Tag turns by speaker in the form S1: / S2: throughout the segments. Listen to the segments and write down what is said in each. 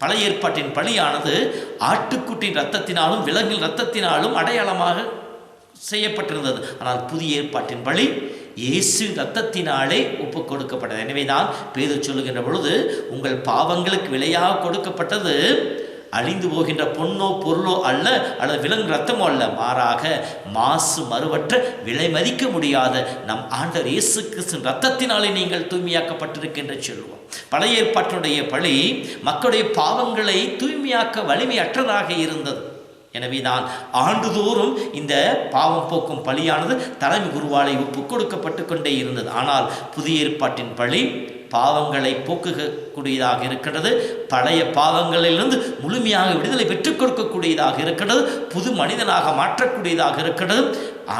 S1: பழைய ஏற்பாட்டின் பலியானது ஆட்டுக்குட்டின் ரத்தத்தினாலும் விலங்கின் ரத்தத்தினாலும் அடையாளமாக செய்யப்பட்டிருந்தது. ஆனால் புதிய ஏற்பாட்டின் வழி இயேசு ரத்தத்தினாலே ஒப்பு கொடுக்கப்பட்டது எனவே தான் பேது சொல்லுகின்ற பொழுது உங்கள் பாவங்களுக்கு விலையாக கொடுக்கப்பட்டது. அழிந்து போகின்ற பொன்னோ பொருளோ அல்ல அல்லது விலங்கு ரத்தமோ அல்ல. மாறாக மாசு மறுவற்ற விலை மதிக்க முடியாத நம் ஆண்டர் இயேசு கிறிஸ்து ரத்தத்தினாலே நீங்கள் தூய்மையாக்கப்பட்டிருக்கின்ற சொல்லுவோம். பழைய ஏற்பாட்டினுடைய பழி மக்களுடைய பாவங்களை தூய்மையாக்க வலிமையற்றதாக இருந்தது. எனவே தான் ஆண்டுதோறும் இந்த பாவம் போக்கும் பலியானது தலைமை குருவாலை ஒப்பு கொடுக்கப்பட்டு கொண்டே இருந்தது. ஆனால் புதிய ஏற்பாட்டின் பழி பாவங்களை போக்குகக்கூடியதாக இருக்கிறது. பழைய பாவங்களிலிருந்து முழுமையாக விடுதலை பெற்றுக் கொடுக்கக்கூடியதாக இருக்கிறது. புது மனிதனாக மாற்றக்கூடியதாக இருக்கிறது.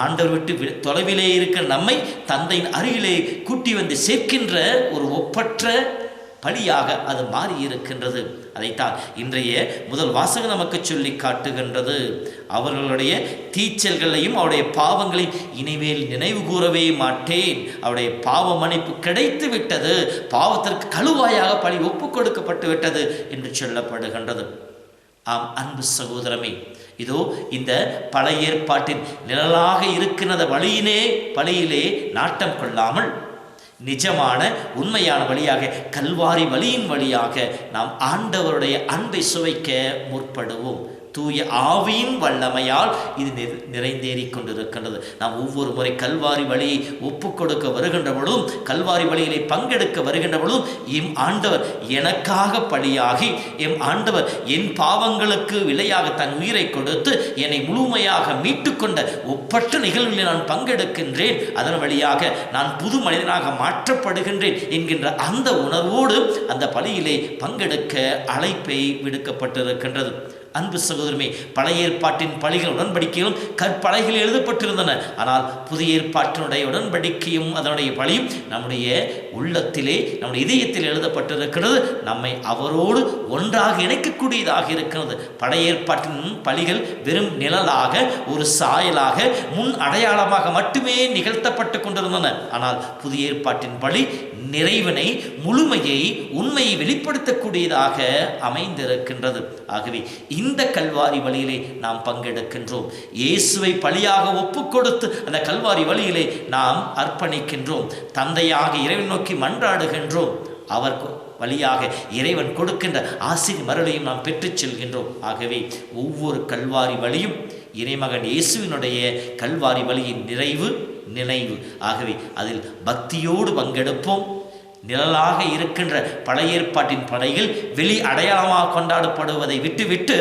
S1: ஆண்டவர் விட்டு தொலைவிலே இருக்கிற நம்மை தந்தையின் அருகிலே கூட்டி வந்து சேர்க்கின்ற ஒரு ஒப்பற்ற பலியாக அது மாறி இருக்கின்றது அதைத்தான் இன்றைய முதல் வாசகம் நமக்கு சொல்லி காட்டுகின்றது. அவர்களுடைய தீச்சல்களையும் அவருடைய பாவங்களையும் இனிமேல் நினைவு கூறவே மாட்டேன். அவருடைய பாவ மன்னிப்பு கிடைத்து விட்டது. பாவத்திற்கு கழுவாயாக பழி ஒப்பு கொடுக்கப்பட்டு விட்டது என்று சொல்லப்படுகின்றது. ஆம் அன்பு சகோதரமே இதோ இந்த பழைய ஏற்பாட்டின் நிழலாக இருக்கின்ற வழியினே பழியிலே நாட்டம் கொள்ளாமல் நிஜமான உண்மையான வழியாக கல்வாரி வழியின் வழியாக நாம் ஆண்டவருடைய அன்பை சுவைக்க முற்படுவோம். தூய ஆவியின் வல்லமையால் இது நிறைந்தேறி நிறைந்தேறிக் கொண்டிருக்கின்றது. நாம் ஒவ்வொரு முறை கல்வாரி வழியை ஒப்பு கொடுக்க வருகின்ற பொழுதும் கல்வாரி வழியிலே பங்கெடுக்க வருகின்ற பொழுதும் எம் ஆண்டவர் எனக்காக பலியாகி எம் ஆண்டவர் என் பாவங்களுக்கு விலையாக தன் உயிரை கொடுத்து என்னை முழுமையாக மீட்டுக்கொண்ட ஒப்பற்ற நிகழ்வில் நான் பங்கெடுக்கின்றேன். அதன் வழியாக நான் புது மனிதனாக மாற்றப்படுகின்றேன் என்கின்ற அந்த உணர்வோடு அந்த பலியிலே பங்கெடுக்க அழைப்பை விடுக்கப்பட்டிருக்கின்றது. அன்பு சகோதரமே பழைய ஏற்பாட்டின் பழிகள் உடன்படிக்கைகளும் கற்பலைகள் எழுதப்பட்டிருந்தன. ஆனால் புதிய ஏற்பாட்டினுடைய உடன்படிக்கையும் அதனுடைய பழியும் நம்முடைய உள்ளத்திலே நம்முடைய இதயத்தில் எழுதப்பட்டிருக்கிறது. நம்மை அவரோடு ஒன்றாக இணைக்கக்கூடியதாக இருக்கிறது. பழைய ஏற்பாட்டின் பழிகள் வெறும் நிழலாக ஒரு சாயலாக முன் அடையாளமாக மட்டுமே நிகழ்த்தப்பட்டு கொண்டிருந்தன. ஆனால் புதிய ஏற்பாட்டின் பலி நிறைவினை முழுமையை உண்மையை வெளிப்படுத்தக்கூடியதாக அமைந்திருக்கின்றது. ஆகவே இந்த இந்த கல்வாரி வழியிலே நாம் பங்கெடுக்கின்றோம். இயேசுவை பலியாக ஒப்பு கொடுத்து அந்த கல்வாரி வழியிலே நாம் அர்ப்பணிக்கின்றோம். தந்தையாக இறைவன் நோக்கி மன்றாடுகின்றோம். அவர் வழியாக இறைவன் கொடுக்கின்ற ஆசிர் மருளையும் நாம் பெற்றுச் செல்கின்றோம். ஆகவே ஒவ்வொரு கல்வாரி வழியும் இறைமகன் இயேசுவினுடைய கல்வாரி வழியின் நிறைவு நினைவு. ஆகவே அதில் பக்தியோடு பங்கெடுப்போம். நிழலாக இருக்கின்ற பழைய ஏற்பாட்டின் படையில் வெளி அடையாளமாக கொண்டாடப்படுவதை விட்டுவிட்டு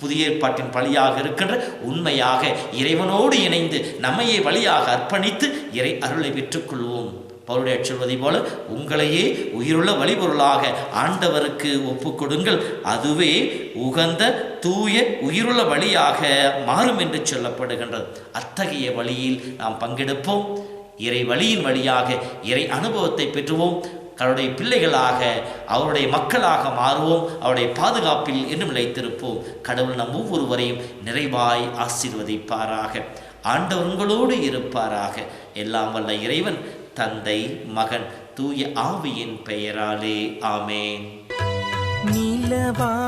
S1: புதிய ஏற்பாட்டின் பலியாக இருக்கின்ற உண்மையாக இறைவனோடு இணைந்து நம்மையே வழியாக அர்ப்பணித்து இறை அருளை பெற்றுக்கொள்வோம். பவுலுடைய சொல்வதை போல உங்களையே உயிருள்ள வழிபொருளாக ஆண்டவருக்கு ஒப்புக்கொடுங்கள் அதுவே உகந்த தூய உயிருள்ள வழியாக மாறும் என்று சொல்லப்படுகின்றது. அத்தகைய வழியில் நாம் பங்கெடுப்போம். இறை வழியின் வழியாக இறை அனுபவத்தை பெற்றுவோம். அவருடைய பிள்ளைகளாக அவருடைய மக்களாக மாறுவோம். அவருடைய பாதுகாப்பில் இன்னும் நிலைத்திருப்போம். கடவுள் நம் ஒவ்வொருவரையும் நிறைவாய் ஆசீர்வதிப்பாராக. ஆண்டவர் உங்களோடு இருப்பாராக. எல்லாம் வல்ல இறைவன் தந்தை மகன் தூய ஆவியின் பெயராலே. ஆமேன்.
S2: நிலவாயுதயத்தில்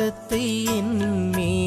S2: பாசத்தை என் மேல் பொழிபவரே